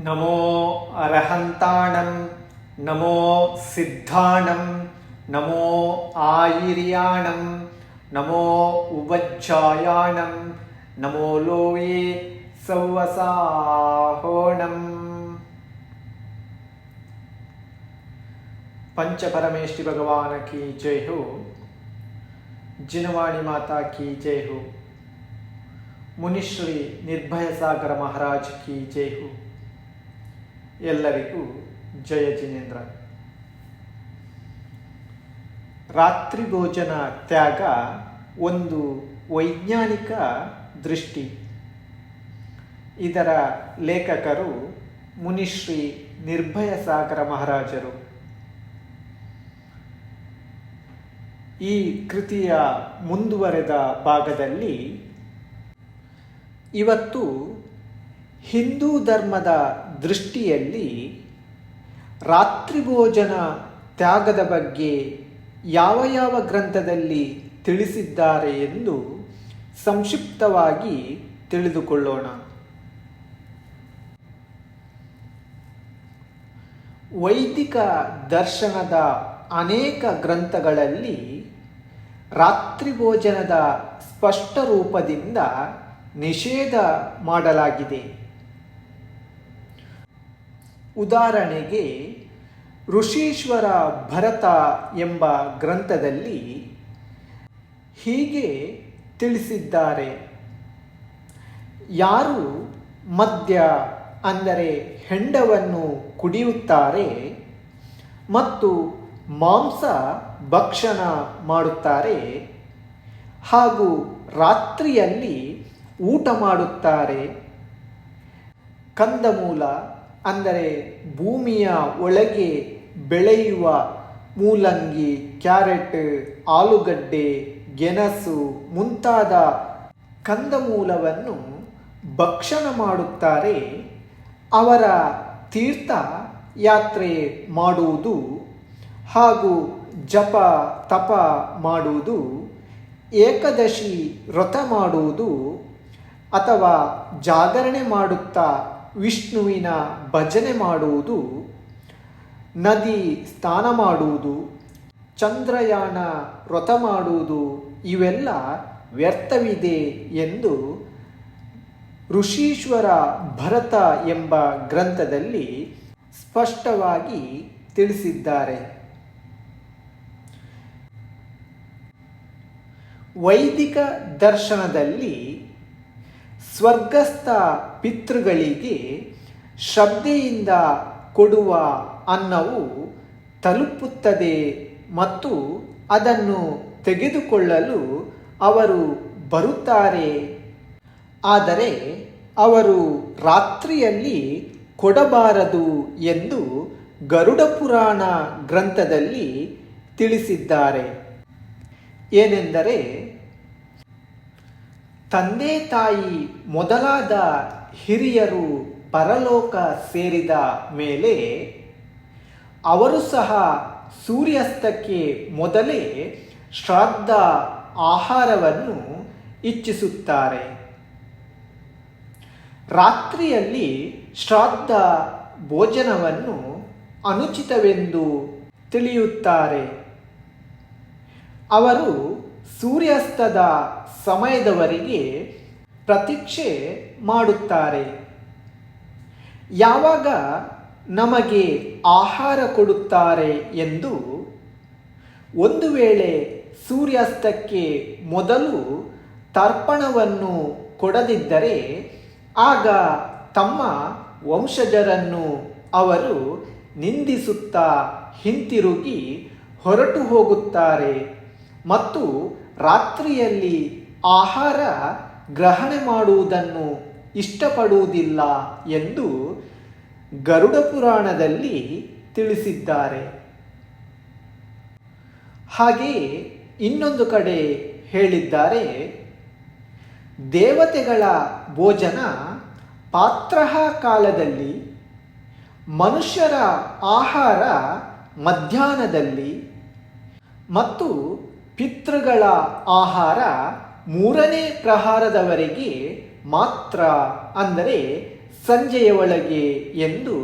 నమో అర్హంతాణం నమో సిద్ధాణం నమో ఆయిర్యాణం నమో ఉవచ్ఛాయాణం నమో లోయే సౌవసాహోణం పంచపరమేష్టి భగవానకి జై హో జినవాణి మాతాకి జై హో మునిశ్రీ నిర్భయ సాగర మహారాజ్ కీ ಎಲ್ಲರಿಗೂ ಜಯ ಜಿನೇಂದ್ರ. ರಾತ್ರಿ ಭೋಜನ ತ್ಯಾಗ ಒಂದು ವೈಜ್ಞಾನಿಕ ದೃಷ್ಟಿ. ಇದರ ಲೇಖಕರು ಮುನಿಶ್ರೀ ನಿರ್ಭಯ ಸಾಗರ ಮಹಾರಾಜರು. ಈ ಕೃತಿಯ ಮುಂದುವರೆದ ಭಾಗದಲ್ಲಿ ಇವತ್ತು ಹಿಂದೂ ಧರ್ಮದ ದೃಷ್ಟಿಯಲ್ಲಿ ರಾತ್ರಿ ಭೋಜನ ತ್ಯಾಗದ ಬಗ್ಗೆ ಯಾವ ಯಾವ ಗ್ರಂಥದಲ್ಲಿ ತಿಳಿಸಿದ್ದಾರೆ ಎಂದು ಸಂಕ್ಷಿಪ್ತವಾಗಿ ತಿಳಿದುಕೊಳ್ಳೋಣ. ವೈದಿಕ ದರ್ಶನದ ಅನೇಕ ಗ್ರಂಥಗಳಲ್ಲಿ ರಾತ್ರಿ ಭೋಜನದ ಸ್ಪಷ್ಟ ರೂಪದಿಂದ ನಿಷೇಧ ಮಾಡಲಾಗಿದೆ. ಉದಾಹರಣೆಗೆ ಋಷೀಶ್ವರ ಭರತ ಎಂಬ ಗ್ರಂಥದಲ್ಲಿ ಹೀಗೆ ತಿಳಿಸಿದ್ದಾರೆ. ಯಾರು ಮದ್ಯ ಅಂದರೆ ಹೆಂಡವನ್ನು ಕುಡಿಯುತ್ತಾರೆ ಮತ್ತು ಮಾಂಸ ಭಕ್ಷಣ ಮಾಡುತ್ತಾರೆ ಹಾಗೂ ರಾತ್ರಿಯಲ್ಲಿ ಊಟ ಮಾಡುತ್ತಾರೆ. ಕಂದಮೂಲ ಅಂದರೆ ಭೂಮಿಯ ಒಳಗೆ ಬೆಳೆಯುವ ಮೂಲಂಗಿ, ಕ್ಯಾರೆಟ್, ಆಲೂಗಡ್ಡೆ, ಗೆಣಸು ಮುಂತಾದ ಕಂದಮೂಲವನ್ನು ಭಕ್ಷಣ ಮಾಡುತ್ತಾರೆ. ಅವರ ತೀರ್ಥ ಯಾತ್ರೆ ಮಾಡುವುದು ಹಾಗೂ ಜಪ, ತಪ ಮಾಡುವುದು, ಏಕದಶಿ ವ್ರತ ಮಾಡುವುದು ಅಥವಾ ಜಾಗರಣೆ ಮಾಡುತ್ತಾ ವಿಷ್ಣುವಿನ ಭಜನೆ ಮಾಡುವುದು, ನದಿ ಸ್ನಾನ ಮಾಡುವುದು, ಚಂದ್ರಯಾನ ವ್ರತ ಮಾಡುವುದು, ಇವೆಲ್ಲ ವ್ಯರ್ಥವಿದೆ ಎಂದು ಋಷೀಶ್ವರ ಭರತ ಎಂಬ ಗ್ರಂಥದಲ್ಲಿ ಸ್ಪಷ್ಟವಾಗಿ ತಿಳಿಸಿದ್ದಾರೆ. ವೈದಿಕ ದರ್ಶನದಲ್ಲಿ ಸ್ವರ್ಗಸ್ಥ ಪಿತೃಗಳಿಗೆ ಶ್ರದ್ಧೆಯಿಂದ ಕೊಡುವ ಅನ್ನವು ತಲುಪುತ್ತದೆ ಮತ್ತು ಅದನ್ನು ತೆಗೆದುಕೊಳ್ಳಲು ಅವರು ಬರುತ್ತಾರೆ. ಆದರೆ ಅವರು ರಾತ್ರಿಯಲ್ಲಿ ಕೊಡಬಾರದು ಎಂದು ಗರುಡ ಪುರಾಣ ಗ್ರಂಥದಲ್ಲಿ ತಿಳಿಸಿದ್ದಾರೆ. ಏನೆಂದರೆ ತಂದೆ ತಾಯಿ ಮೊದಲಾದ ಹಿರಿಯರು ಪರಲೋಕ ಸೇರಿದ ಮೇಲೆ ಅವರು ಸಹ ಸೂರ್ಯಾಸ್ತಕ್ಕೆ ಮೊದಲೇ ಶ್ರಾದ್ದ ಆಹಾರವನ್ನು ಇಚ್ಛಿಸುತ್ತಾರೆ. ರಾತ್ರಿಯಲ್ಲಿ ಶ್ರಾದ್ದ ಭೋಜನವನ್ನು ಅನುಚಿತವೆಂದು ತಿಳಿಯುತ್ತಾರೆ. ಅವರು ಸೂರ್ಯಾಸ್ತದ ಸಮಯದವರೆಗೆ ಪ್ರತೀಕ್ಷೆ ಮಾಡುತ್ತಾರೆ. ಯಾವಾಗ ನಮಗೆ ಆಹಾರ ಕೊಡುತ್ತಾರೆ ಎಂದು ಒಂದು ವೇಳೆ ಸೂರ್ಯಾಸ್ತಕ್ಕೆ ಮೊದಲು ತರ್ಪಣವನ್ನು ಕೊಡದಿದ್ದರೆ, ಆಗ ತಮ್ಮ ವಂಶಜರನ್ನು ಅವರು ನಿಂದಿಸುತ್ತಾ ಹಿಂತಿರುಗಿ ಹೊರಟು ಹೋಗುತ್ತಾರೆ ಮತ್ತು ರಾತ್ರಿಯಲ್ಲಿ ಆಹಾರ ಗ್ರಹಣೆ ಮಾಡುವುದನ್ನು ಇಷ್ಟಪಡುವುದಿಲ್ಲ ಎಂದು ಗರುಡ ಪುರಾಣದಲ್ಲಿ ತಿಳಿಸಿದ್ದಾರೆ. ಹಾಗೆಯೇ ಇನ್ನೊಂದು ಕಡೆ ಹೇಳಿದ್ದಾರೆ, ದೇವತೆಗಳ ಭೋಜನ ಪಾತ್ರಹ ಕಾಲದಲ್ಲಿ, ಮನುಷ್ಯರ ಆಹಾರ ಮಧ್ಯಾಹ್ನದಲ್ಲಿ ಮತ್ತು ಪಿತೃಗಳ ಆಹಾರ ಮೂರನೇ ಪ್ರಹಾರದವರೆಗೆ ಮಾತ್ರ ಅಂದರೆ ಸಂಜೆಯ ಒಳಗೆ ಎಂದು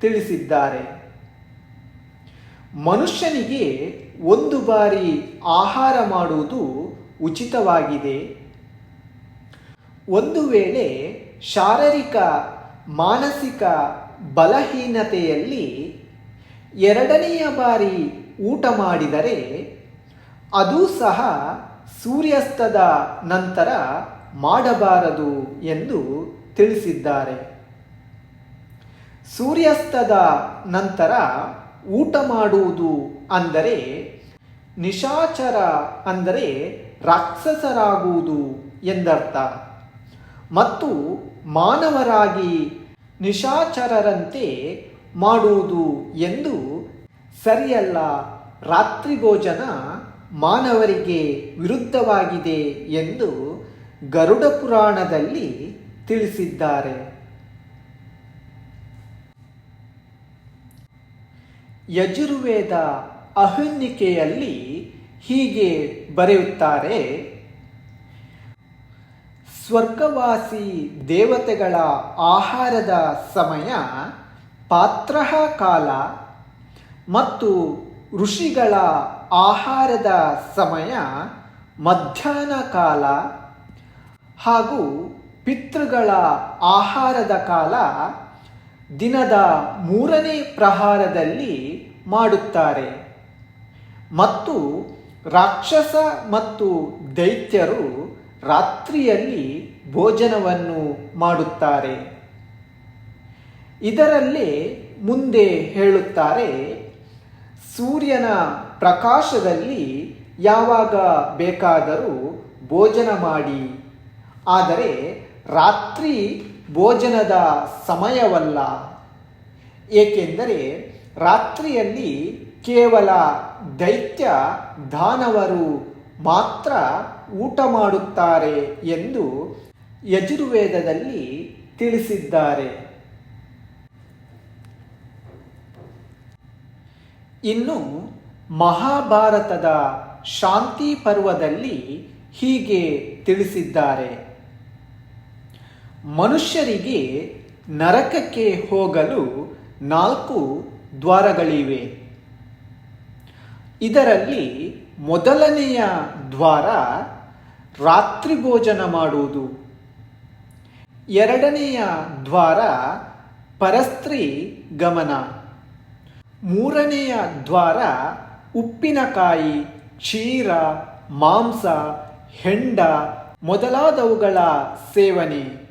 ತಿಳಿಸಿದ್ದಾರೆ. ಮನುಷ್ಯನಿಗೆ ಒಂದು ಬಾರಿ ಆಹಾರ ಮಾಡುವುದು ಉಚಿತವಾಗಿದೆ. ಒಂದು ವೇಳೆ ಶಾರೀರಿಕ, ಮಾನಸಿಕ ಬಲಹೀನತೆಯಲ್ಲಿ ಎರಡನೆಯ ಬಾರಿ ಊಟ ಮಾಡಿದರೆ ಅದು ಸಹ ಸೂರ್ಯಾಸ್ತದ ನಂತರ ಮಾಡಬಾರದು ಎಂದು ತಿಳಿಸಿದ್ದಾರೆ. ಸೂರ್ಯಾಸ್ತದ ನಂತರ ಊಟ ಮಾಡುವುದು ಅಂದರೆ ನಿಶಾಚರ ಅಂದರೆ ರಾಕ್ಷಸರಾಗುವುದು ಎಂದರ್ಥ. ಮತ್ತು ಮಾನವರಾಗಿ ನಿಶಾಚರರಂತೆ ಮಾಡುವುದು ಎಂದು ಸರಿಯಲ್ಲ. ರಾತ್ರಿ ಭೋಜನ ಮಾನವರಿಗೆ ವಿರುದ್ಧವಾಗಿದೆ ಎಂದು ಗರುಡ ಪುರಾಣದಲ್ಲಿ ತಿಳಿಸಿದ್ದಾರೆ. ಯಜುರ್ವೇದ ಅಹುನ್ನಿಕೆಯಲ್ಲಿ ಹೀಗೆ ಬರೆಯುತ್ತಾರೆ, ಸ್ವರ್ಗವಾಸಿ ದೇವತೆಗಳ ಆಹಾರದ ಸಮಯ ಪಾತ್ರಹ ಕಾಲ ಮತ್ತು ಋಷಿಗಳ ಆಹಾರದ ಸಮಯ ಮಧ್ಯಾಹ್ನ ಕಾಲ ಹಾಗೂ ಪಿತೃಗಳ ಆಹಾರದ ಕಾಲ ದಿನದ ಮೂರನೇ ಪ್ರಹಾರದಲ್ಲಿ ಮಾಡುತ್ತಾರೆ. ಮತ್ತು ರಾಕ್ಷಸ ಮತ್ತು ದೈತ್ಯರು ರಾತ್ರಿಯಲ್ಲಿ ಭೋಜನವನ್ನು ಮಾಡುತ್ತಾರೆ. ಇದರಲ್ಲೇ ಮುಂದೆ ಹೇಳುತ್ತಾರೆ, ಸೂರ್ಯನ ಪ್ರಕಾಶದಲ್ಲಿ ಯಾವಾಗ ಬೇಕಾದರೂ ಭೋಜನ ಮಾಡಿ. ಆದರೆ ರಾತ್ರಿ ಭೋಜನದ ಸಮಯವಲ್ಲ. ಏಕೆಂದರೆ ರಾತ್ರಿಯಲ್ಲಿ ಕೇವಲ ದೈತ್ಯ ದಾನವರು ಮಾತ್ರ ಊಟ ಮಾಡುತ್ತಾರೆ ಎಂದು ಯಜುರ್ವೇದದಲ್ಲಿ ತಿಳಿಸಿದ್ದಾರೆ. ಇನ್ನು ಮಹಾಭಾರತದ ಶಾಂತಿ ಪರ್ವದಲ್ಲಿ ಹೀಗೆ ತಿಳಿಸಿದ್ದಾರೆ. ಮನುಷ್ಯರಿಗೆ ನರಕಕ್ಕೆ ಹೋಗಲು ನಾಲ್ಕು ದ್ವಾರಗಳಿವೆ. ಇದರಲ್ಲಿ ಮೊದಲನೆಯ ದ್ವಾರ ರಾತ್ರಿ ಭೋಜನ ಮಾಡುವುದು. ಎರಡನೆಯ ದ್ವಾರ ಪರಸ್ತ್ರೀ ಗಮನ. ಮೂರನೆಯ ದ್ವಾರ ಉಪ್ಪಿನಕಾಯಿ ಕ್ಷೀರ ಮಾಂಸ, ಹೆಂಡ ಮೊದಲಾದವುಗಳ ಸೇವನೆ.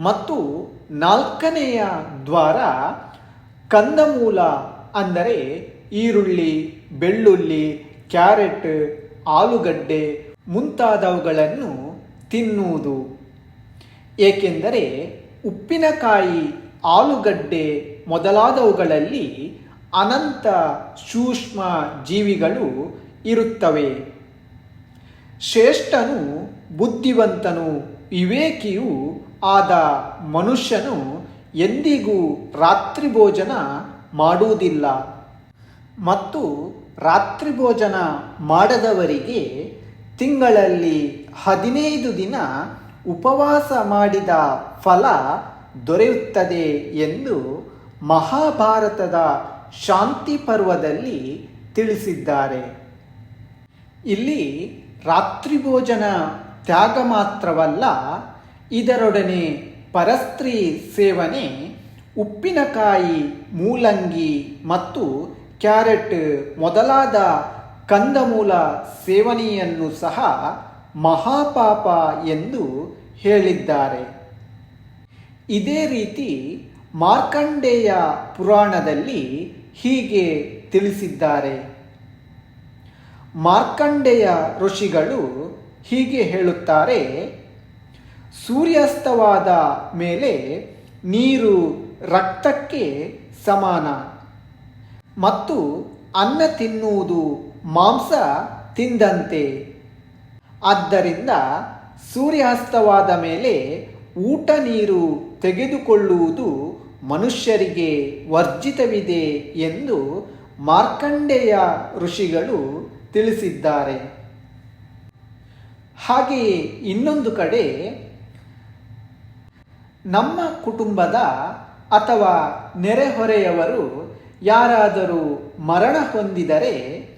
ಮತ್ತು ನಾಲ್ಕನೆಯ ದ್ವಾರ ಕಂದಮೂಲ ಅಂದರೆ ಈರುಳ್ಳಿ, ಬೆಳ್ಳುಳ್ಳಿ, ಕ್ಯಾರೆಟ್, ಆಲೂಗಡ್ಡೆ ಮುಂತಾದವುಗಳನ್ನು ತಿನ್ನುವುದು. ಏಕೆಂದರೆ ಉಪ್ಪಿನಕಾಯಿ, ಆಲೂಗಡ್ಡೆ ಮೊದಲಾದವುಗಳಲ್ಲಿ ಅನಂತ ಸೂಕ್ಷ್ಮ ಜೀವಿಗಳು ಇರುತ್ತವೆ. ಶ್ರೇಷ್ಠನು, ಬುದ್ಧಿವಂತನು, ವಿವೇಕಿಯು ಆದ ಮನುಷ್ಯನು ಎಂದಿಗೂ ರಾತ್ರಿ ಭೋಜನ ಮಾಡುವುದಿಲ್ಲ. ಮತ್ತು ರಾತ್ರಿ ಭೋಜನ ಮಾಡದವರಿಗೆ ತಿಂಗಳಲ್ಲಿ ಹದಿನೈದು ದಿನ ಉಪವಾಸ ಮಾಡಿದ ಫಲ ದೊರೆಯುತ್ತದೆ ಎಂದು ಮಹಾಭಾರತದ ಶಾಂತಿ ಪರ್ವದಲ್ಲಿ ತಿಳಿಸಿದ್ದಾರೆ. ಇಲ್ಲಿ ರಾತ್ರಿ ಭೋಜನ ತ್ಯಾಗ ಮಾತ್ರವಲ್ಲ, ಇದರೊಡನೆ ಪರಸ್ತ್ರೀ ಸೇವನೆ, ಉಪ್ಪಿನಕಾಯಿ, ಮೂಲಂಗಿ ಮತ್ತು ಕ್ಯಾರೆಟ್ ಮೊದಲಾದ ಕಂದಮೂಲ ಸೇವನೆಯನ್ನು ಸಹ ಮಹಾಪಾಪ ಎಂದು ಹೇಳಿದ್ದಾರೆ. ಇದೇ ರೀತಿ ಮಾರ್ಕಂಡೇಯ ಪುರಾಣದಲ್ಲಿ ಹೀಗೆ ತಿಳಿಸಿದ್ದಾರೆ. ಮಾರ್ಕಂಡೇಯ ಋಷಿಗಳು ಹೀಗೆ ಹೇಳುತ್ತಾರೆ, ಸೂರ್ಯಾಸ್ತವಾದ ಮೇಲೆ ನೀರು ರಕ್ತಕ್ಕೆ ಸಮಾನ. ಮತ್ತು ಅನ್ನ ತಿನ್ನುವುದು ಮಾಂಸ ತಿಂದಂತೆ. ಆದ್ದರಿಂದ ಸೂರ್ಯಾಸ್ತವಾದ ಮೇಲೆ ಊಟ ನೀರು ತೆಗೆದುಕೊಳ್ಳುವುದು ಮನುಷ್ಯರಿಗೆ ವರ್ಜಿತವಿದೆ ಎಂದು ಮಾರ್ಕಂಡೇಯ ಋಷಿಗಳು ತಿಳಿಸಿದ್ದಾರೆ. ಹಾಗೆಯೇ ಇನ್ನೊಂದು ಕಡೆ, ನಮ್ಮ ಕುಟುಂಬದ ಅಥವಾ ನೆರೆಹೊರೆಯವರು ಯಾರಾದರೂ ಮರಣ ಹೊಂದಿದರೆ,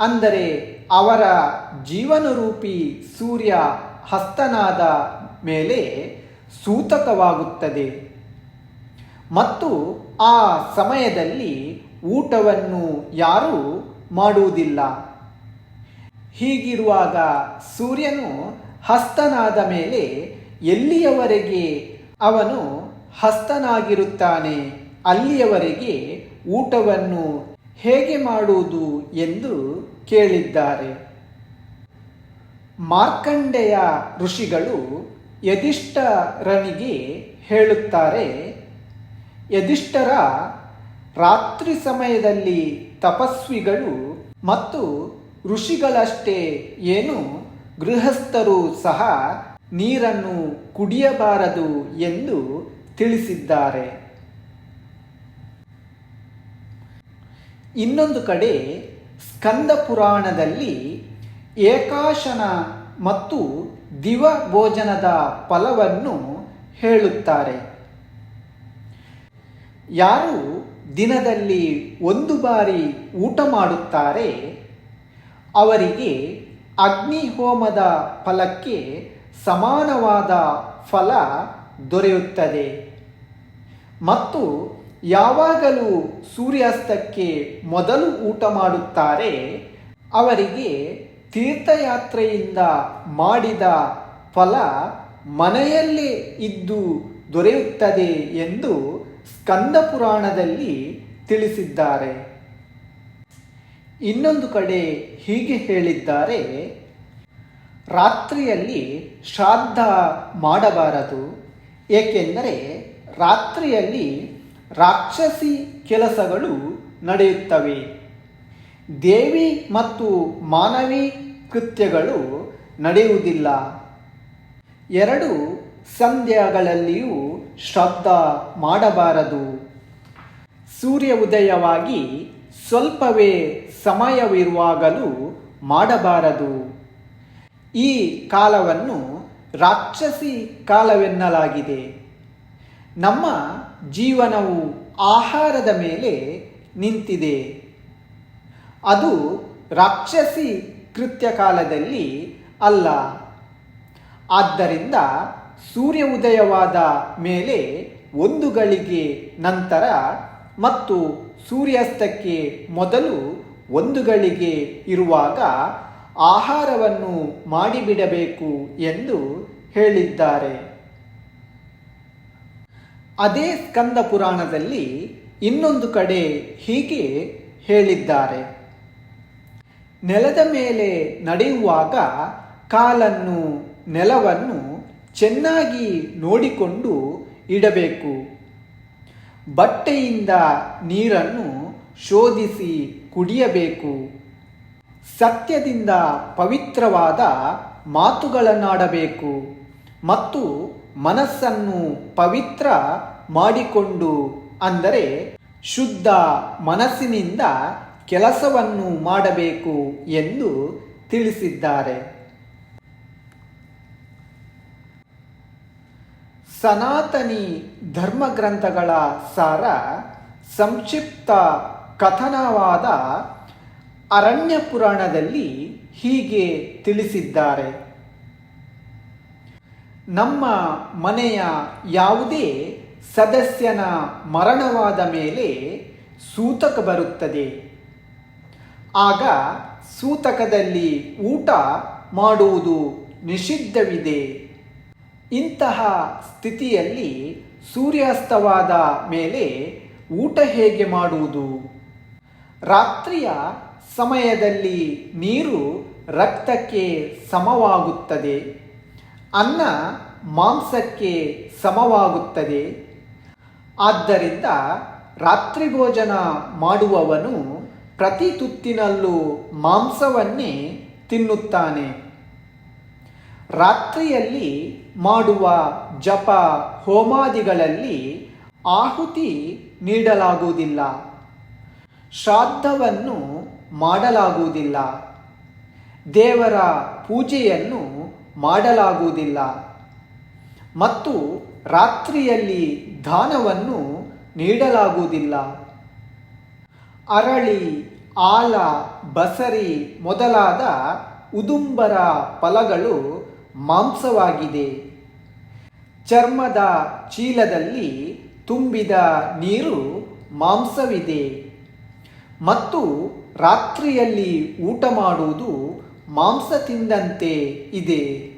ಅಂದರೆ ಅವರ ಜೀವನರೂಪಿ ಸೂರ್ಯ ಹಸ್ತನಾದ ಮೇಲೆ ಸೂತಕವಾಗುತ್ತದೆ. ಮತ್ತು ಆ ಸಮಯದಲ್ಲಿ ಊಟವನ್ನು ಯಾರೂ ಮಾಡುವುದಿಲ್ಲ. ಹೀಗಿರುವಾಗ ಸೂರ್ಯನು ಹಸ್ತನಾದ ಮೇಲೆ ಎಲ್ಲಿಯವರೆಗೆ ಅವನು ಹಸ್ತನಾಗಿರುತ್ತಾನೆ, ಅಲ್ಲಿಯವರೆಗೆ ಊಟವನ್ನು ಹೇಗೆ ಮಾಡುವುದು ಎಂದು ಕೇಳಿದ್ದಾರೆ. ಮಾರ್ಕಂಡೆಯ ಋಷಿಗಳು ಯಧಿಷ್ಠರನಿಗೆ ಹೇಳುತ್ತಾರೆ ಯಧಿಷ್ಠರ ರಾತ್ರಿ ಸಮಯದಲ್ಲಿ ತಪಸ್ವಿಗಳು ಮತ್ತು ಋಷಿಗಳಷ್ಟೇ ಏನು ಗೃಹಸ್ಥರು ಸಹ ನೀರನ್ನು ಕುಡಿಯಬಾರದು ಎಂದು ತಿಳಿಸಿದ್ದಾರೆ. ಇನ್ನೊಂದು ಕಡೆ ಸ್ಕಂದ ಪುರಾಣದಲ್ಲಿ ಏಕಾಶನ ಮತ್ತು ದಿವ ಭೋಜನದ ಫಲವನ್ನು ಹೇಳುತ್ತಾರೆ. ಯಾರು ದಿನದಲ್ಲಿ ಒಂದು ಬಾರಿ ಊಟ ಮಾಡುತ್ತಾರೆ, ಅವರಿಗೆ ಅಗ್ನಿಹೋಮದ ಫಲಕ್ಕೆ ಸಮಾನವಾದ ಫಲ ದೊರೆಯುತ್ತದೆ. ಮತ್ತು ಯಾವಾಗಲೂ ಸೂರ್ಯಾಸ್ತಕ್ಕೆ ಮೊದಲು ಊಟ ಮಾಡುತ್ತಾರೆ, ಅವರಿಗೆ ತೀರ್ಥಯಾತ್ರೆಯಿಂದ ಮಾಡಿದ ಫಲ ಮನೆಯಲ್ಲೇ ಇದ್ದು ದೊರೆಯುತ್ತದೆ ಎಂದು ಸ್ಕಂದ ಪುರಾಣದಲ್ಲಿ ತಿಳಿಸಿದ್ದಾರೆ. ಇನ್ನೊಂದು ಕಡೆ ಹೀಗೆ ಹೇಳಿದ್ದಾರೆ, ರಾತ್ರಿಯಲ್ಲಿ ಶ್ರಾದ್ದ ಮಾಡಬಾರದು, ಏಕೆಂದರೆ ರಾತ್ರಿಯಲ್ಲಿ ರಾಕ್ಷಸಿ ಕೆಲಸಗಳು ನಡೆಯುತ್ತವೆ. ದೇವಿ ಮತ್ತು ಮಾನವಿ ಕೃತ್ಯಗಳು ನಡೆಯುವುದಿಲ್ಲ. ಎರಡು ಸಂಧ್ಯಾಗಳಲ್ಲಿಯೂ ಶ್ರದ್ಧ ಮಾಡಬಾರದು. ಸೂರ್ಯ ಉದಯವಾಗಿ ಸ್ವಲ್ಪವೇ ಸಮಯವಿರುವಾಗಲೂ ಮಾಡಬಾರದು. ಈ ಕಾಲವನ್ನು ರಾಕ್ಷಸಿ ಕಾಲವೆನ್ನಲಾಗಿದೆ. ನಮ್ಮ ಜೀವನವು ಆಹಾರದ ಮೇಲೆ ನಿಂತಿದೆ. ಅದು ರಾಕ್ಷಸಿ ಕೃತ್ಯ ಕಾಲದಲ್ಲಿ ಅಲ್ಲ. ಆದ್ದರಿಂದ ಸೂರ್ಯ ಉದಯವಾದ ಮೇಲೆ ಒಂದು ಗಳಿಗೆ ನಂತರ ಮತ್ತು ಸೂರ್ಯಾಸ್ತಕ್ಕೆ ಮೊದಲು ಒಂದು ಗಳಿಗೆ ಇರುವಾಗ ಆಹಾರವನ್ನು ಮಾಡಿಬಿಡಬೇಕು ಎಂದು ಹೇಳಿದ್ದಾರೆ. ಅದೇ ಸ್ಕಂದ ಪುರಾಣದಲ್ಲಿ ಇನ್ನೊಂದು ಕಡೆ ಹೀಗೆ ಹೇಳಿದ್ದಾರೆ. ನೆಲದ ಮೇಲೆ ನಡೆಯುವಾಗ ಕಾಲನ್ನು ನೆಲವನ್ನು ಚೆನ್ನಾಗಿ ನೋಡಿಕೊಂಡು ಇಡಬೇಕು. ಬಟ್ಟೆಯಿಂದ ನೀರನ್ನು ಶೋಧಿಸಿ ಕುಡಿಯಬೇಕು. ಸತ್ಯದಿಂದ ಪವಿತ್ರವಾದ ಮಾತುಗಳನ್ನಾಡಬೇಕು. ಮತ್ತು ಮನಸ್ಸನ್ನು ಪವಿತ್ರ ಮಾಡಿಕೊಂಡು, ಅಂದರೆ ಶುದ್ಧ ಮನಸ್ಸಿನಿಂದ ಕೆಲಸವನ್ನು ಮಾಡಬೇಕು ಎಂದು ತಿಳಿಸಿದ್ದಾರೆ. ಸನಾತನಿ ಧರ್ಮಗ್ರಂಥಗಳ ಸಾರ ಸಂಕ್ಷಿಪ್ತ ಕಥನವಾದ ಅರಣ್ಯ ಪುರಾಣದಲ್ಲಿ ಹೀಗೆ ತಿಳಿಸಿದ್ದಾರೆ. ನಮ್ಮ ಮನೆಯ ಯಾವುದೇ ಸದಸ್ಯನ ಮರಣವಾದ ಮೇಲೆ ಸೂತಕ ಬರುತ್ತದೆ. ಆಗ ಸೂತಕದಲ್ಲಿ ಊಟ ಮಾಡುವುದು ನಿಷಿದ್ಧವಿದೆ. ಇಂತಹ ಸ್ಥಿತಿಯಲ್ಲಿ ಸೂರ್ಯಾಸ್ತವಾದ ಮೇಲೆ ಊಟ ಹೇಗೆ ಮಾಡುವುದು? ರಾತ್ರಿಯ ಸಮಯದಲ್ಲಿ ನೀರು ರಕ್ತಕ್ಕೆ ಸಮವಾಗುತ್ತದೆ, ಅನ್ನ ಮಾಂಸಕ್ಕೆ ಸಮವಾಗುತ್ತದೆ. ಆದ್ದರಿಂದ ರಾತ್ರಿ ಭೋಜನ ಮಾಡುವವನು ಪ್ರತಿ ತುತ್ತಿನಲ್ಲೂ ಮಾಂಸವನ್ನೇ ತಿನ್ನುತ್ತಾನೆ. ರಾತ್ರಿಯಲ್ಲಿ ಮಾಡುವ ಜಪ ಹೋಮಾದಿಗಳಲ್ಲಿ ಆಹುತಿ ನೀಡಲಾಗುವುದಿಲ್ಲ. ಶ್ರಾದ್ದವನ್ನು ಮಾಡಲಾಗುವುದಿಲ್ಲ. ದೇವರ ಪೂಜೆಯನ್ನು ಮಾಡಲಾಗುವುದಿಲ್ಲ. ಮತ್ತು ರಾತ್ರಿಯಲ್ಲಿ ದಾನವನ್ನು ನೀಡಲಾಗುವುದಿಲ್ಲ. ಅರಳಿ, ಆಲ, ಬಸರಿ ಮೊದಲಾದ ಉದುಂಬರ ಫಲಗಳು ಮಾಂಸವಾಗಿದೆ. ಚರ್ಮದ ಚೀಲದಲ್ಲಿ ತುಂಬಿದ ನೀರು ಮಾಂಸವಿದೆ. ಮತ್ತು ರಾತ್ರಿಯಲ್ಲಿ ಊಟ ಮಾಡುವುದು ಮಾಂಸ ತಿಂದಂತೆ ಇದೆ.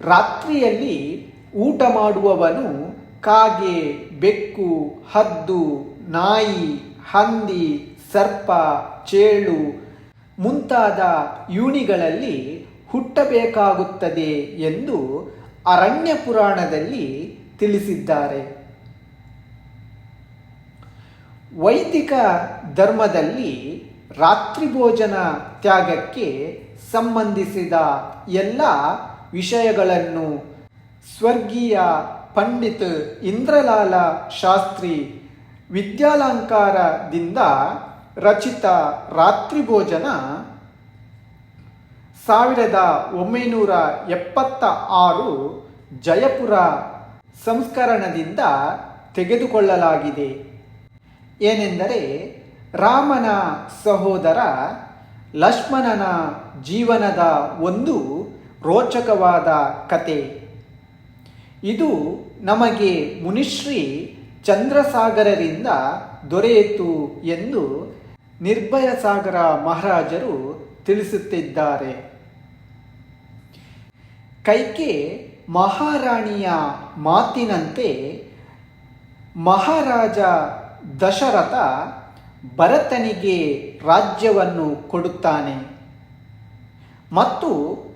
ರಾತ್ರಿಯಲ್ಲಿ ಊಟ ಮಾಡುವವನು ಕಾಗೆ, ಬೆಕ್ಕು, ಹದ್ದು, ನಾಯಿ, ಹಂದಿ, ಸರ್ಪ, ಚೇಳು ಮುಂತಾದ ಯೂಣಿಗಳಲ್ಲಿ ಹುಟ್ಟಬೇಕಾಗುತ್ತದೆ ಎಂದು ಅರಣ್ಯ ಪುರಾಣದಲ್ಲಿ ತಿಳಿಸಿದ್ದಾರೆ. ವೈದಿಕ ಧರ್ಮದಲ್ಲಿ ರಾತ್ರಿ ಭೋಜನ ತ್ಯಾಗಕ್ಕೆ ಸಂಬಂಧಿಸಿದ ಎಲ್ಲ ವಿಷಯಗಳನ್ನು ಸ್ವರ್ಗೀಯ ಪಂಡಿತ್ ಇಂದ್ರಲಾಲ ಶಾಸ್ತ್ರಿ ವಿದ್ಯಾಲಂಕಾರದಿಂದ ರಚಿತ ರಾತ್ರಿ ಭೋಜನ ಸಾವಿರದ ಒಂಬೈನೂರ ಎಪ್ಪತ್ತ ಆರು ಜಯಪುರ ಸಂಸ್ಕರಣದಿಂದ ತೆಗೆದುಕೊಳ್ಳಲಾಗಿದೆ. ಏನೆಂದರೆ, ರಾಮನ ಸಹೋದರ ಲಕ್ಷ್ಮಣನ ಜೀವನದ ಒಂದು ರೋಚಕವಾದ ಕತೆ. ಇದು ನಮಗೆ ಮುನಿಶ್ರೀ ಚಂದ್ರಸಾಗರರಿಂದ ದೊರೆಯಿತು ಎಂದು ನಿರ್ಭಯ ಸಾಗರ ಮಹಾರಾಜರು ತಿಳಿಸುತ್ತಿದ್ದಾರೆ. ಕೈಕೆ ಮಹಾರಾಣಿಯ ಮಾತಿನಂತೆ ಮಹಾರಾಜ ದಶರಥ ಭರತನಿಗೆ ರಾಜ್ಯವನ್ನು ಕೊಡುತ್ತಾನೆ. ಮತ್ತು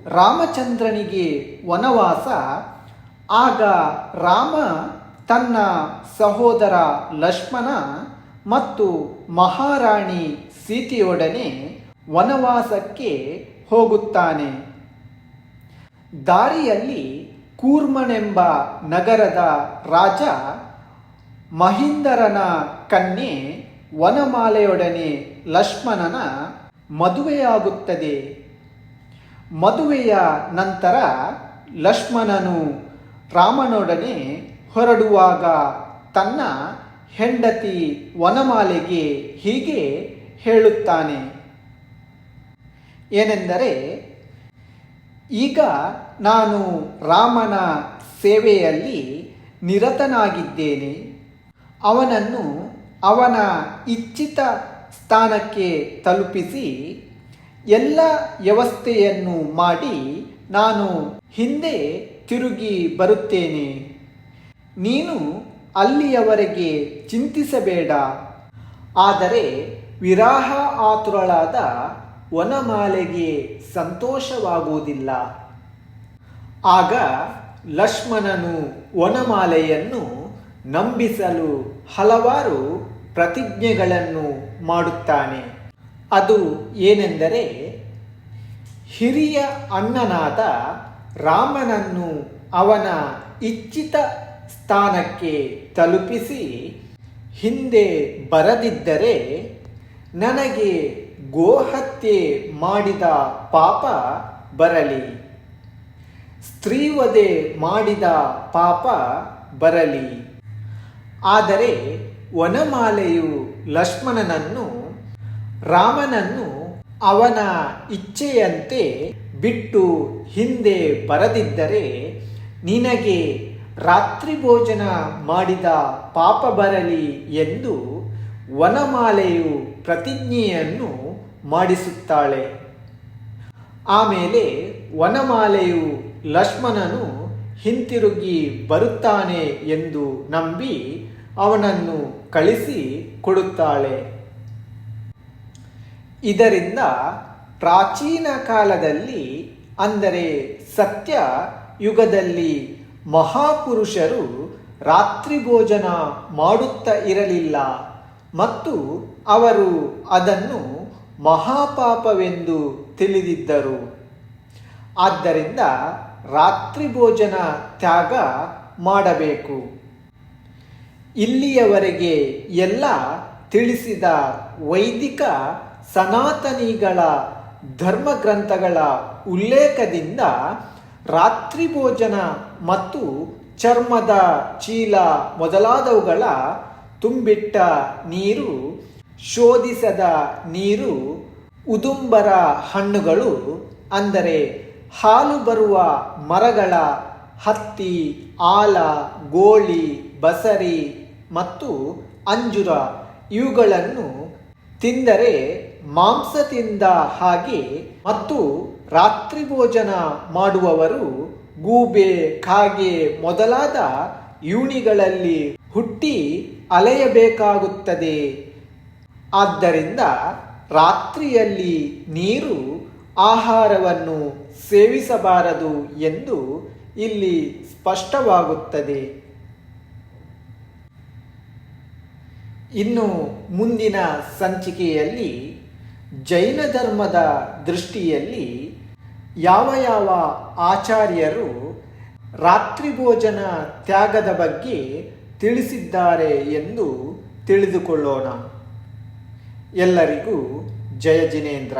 ರಾಮಚಂದ್ರನಿಗೆ ವನವಾಸ, ಆಗ ರಾಮ ತನ್ನ ಸಹೋದರ ಲಕ್ಷ್ಮಣ ಮತ್ತು ಮಹಾರಾಣಿ ಸೀತೆಯೊಡನೆ ವನವಾಸಕ್ಕೆ ಹೋಗುತ್ತಾನೆ. ದಾರಿಯಲ್ಲಿ ಕೂರ್ಮನೆಂಬ ನಗರದ ರಾಜ ಮಹಿಂದರನ ಕನ್ಯೆ ವನಮಾಲೆಯೊಡನೆ ಲಕ್ಷ್ಮಣನ ಮದುವೆಯಾಗುತ್ತದೆ. ಮದುವೆಯ ನಂತರ ಲಕ್ಷ್ಮಣನು ರಾಮನೊಡನೆ ಹೊರಡುವಾಗ ತನ್ನ ಹೆಂಡತಿ ವನಮಾಲೆಗೆ ಹೀಗೆ ಹೇಳುತ್ತಾನೆ. ಏನೆಂದರೆ ಈಗ ನಾನು ರಾಮನ ಸೇವೆಯಲ್ಲಿ ನಿರತನಾಗಿದ್ದೇನೆ. ಅವನನ್ನು ಅವನ ಇಚ್ಛಿತ ಸ್ಥಾನಕ್ಕೆ ತಲುಪಿಸಿ ಎಲ್ಲ ವ್ಯವಸ್ಥೆಯನ್ನು ಮಾಡಿ ನಾನು ಹಿಂದೆ ತಿರುಗಿ ಬರುತ್ತೇನೆ. ನೀನು ಅಲ್ಲಿಯವರೆಗೆ ಚಿಂತಿಸಬೇಡ. ಆದರೆ ವಿರಾಹ ಆತುರಳಾದ ವನಮಾಲೆಗೆ ಸಂತೋಷವಾಗುವುದಿಲ್ಲ. ಆಗ ಲಕ್ಷ್ಮಣನು ವನಮಾಲೆಯನ್ನು ನಂಬಿಸಲು ಹಲವಾರು ಪ್ರತಿಜ್ಞೆಗಳನ್ನು ಮಾಡುತ್ತಾನೆ. ಅದು ಏನೆಂದರೆ, ಹಿರಿಯ ಅಣ್ಣನಾದ ರಾಮನನ್ನು ಅವನ ಇಚ್ಛಿತ ಸ್ಥಾನಕ್ಕೆ ತಲುಪಿಸಿ ಹಿಂದೆ ಬರದಿದ್ದರೆ ನನಗೆ ಗೋಹತ್ಯೆ ಮಾಡಿದ ಪಾಪ ಬರಲಿ. ಸ್ತ್ರೀವಧೆ ಮಾಡಿದ ಪಾಪ ಬರಲಿ. ಆದರೆ ವನಮಾಲೆಯು ಲಕ್ಷ್ಮಣನನ್ನು, ರಾಮನನ್ನು ಅವನ ಇಚ್ಛೆಯಂತೆ ಬಿಟ್ಟು ಹಿಂದೆ ಬರದಿದ್ದರೆ ನಿನಗೆ ರಾತ್ರಿ ಭೋಜನ ಮಾಡಿದ ಪಾಪ ಬರಲಿ ಎಂದು ವನಮಾಲೆಯು ಪ್ರತಿಜ್ಞೆಯನ್ನು ಮಾಡಿಸುತ್ತಾಳೆ. ಆಮೇಲೆ ವನಮಾಲೆಯು ಲಕ್ಷ್ಮಣನು ಹಿಂತಿರುಗಿ ಬರುತ್ತಾನೆ ಎಂದು ನಂಬಿ ಅವನನ್ನು ಕಳಿಸಿ ಕೊಡುತ್ತಾಳೆ. ಇದರಿಂದ ಪ್ರಾಚೀನ ಕಾಲದಲ್ಲಿ, ಅಂದರೆ ಸತ್ಯ ಯುಗದಲ್ಲಿ ಮಹಾಪುರುಷರು ರಾತ್ರಿ ಭೋಜನ ಮಾಡುತ್ತಾ ಇರಲಿಲ್ಲ ಮತ್ತು ಅವರು ಅದನ್ನು ಮಹಾಪಾಪವೆಂದು ತಿಳಿದಿದ್ದರು. ಆದ್ದರಿಂದ ರಾತ್ರಿ ಭೋಜನ ತ್ಯಾಗ ಮಾಡಬೇಕು. ಇಲ್ಲಿಯವರೆಗೆ ಎಲ್ಲ ತಿಳಿಸಿದ ವೈದಿಕ ಸನಾತನಿಗಳ ಧರ್ಮಗ್ರಂಥಗಳ ಉಲ್ಲೇಖದಿಂದ ರಾತ್ರಿ ಭೋಜನ ಮತ್ತು ಚರ್ಮದ ಚೀಲ ಮೊದಲಾದವುಗಳ ತುಂಬಿಟ್ಟ ನೀರು ಶೋಧಿಸದ ನೀರು ಉದುಂಬರ ಹಣ್ಣುಗಳು, ಅಂದರೆ ಹಾಲು ಬರುವ ಮರಗಳ ಹತ್ತಿ, ಆಲ, ಗೋಳಿ, ಬಸರಿ ಮತ್ತು ಅಂಜುರ, ಇವುಗಳನ್ನು ತಿಂದರೆ ಮಾಂಸದಿಂದ ಹಾಗೆ ಮತ್ತು ರಾತ್ರಿ ಭೋಜನ ಮಾಡುವವರು ಗೂಬೆ, ಕಾಗೆ ಮೊದಲಾದ ಯೂನಿಗಳಲ್ಲಿ ಹುಟ್ಟಿ ಅಲೆಯಬೇಕಾಗುತ್ತದೆ. ಆದ್ದರಿಂದ ರಾತ್ರಿಯಲ್ಲಿ ನೀರು ಆಹಾರವನ್ನು ಸೇವಿಸಬಾರದು ಎಂದು ಇಲ್ಲಿ ಸ್ಪಷ್ಟವಾಗುತ್ತದೆ. ಇನ್ನು ಮುಂದಿನ ಸಂಚಿಕೆಯಲ್ಲಿ ಜೈನ ಧರ್ಮದ ದೃಷ್ಟಿಯಲ್ಲಿ ಯಾವ ಯಾವ ಆಚಾರ್ಯರು ರಾತ್ರಿ ಭೋಜನ ತ್ಯಾಗದ ಬಗ್ಗೆ ತಿಳಿಸಿದ್ದಾರೆ ಎಂದು ತಿಳಿದುಕೊಳ್ಳೋಣ. ಎಲ್ಲರಿಗೂ ಜಯ ಜಿನೇಂದ್ರ.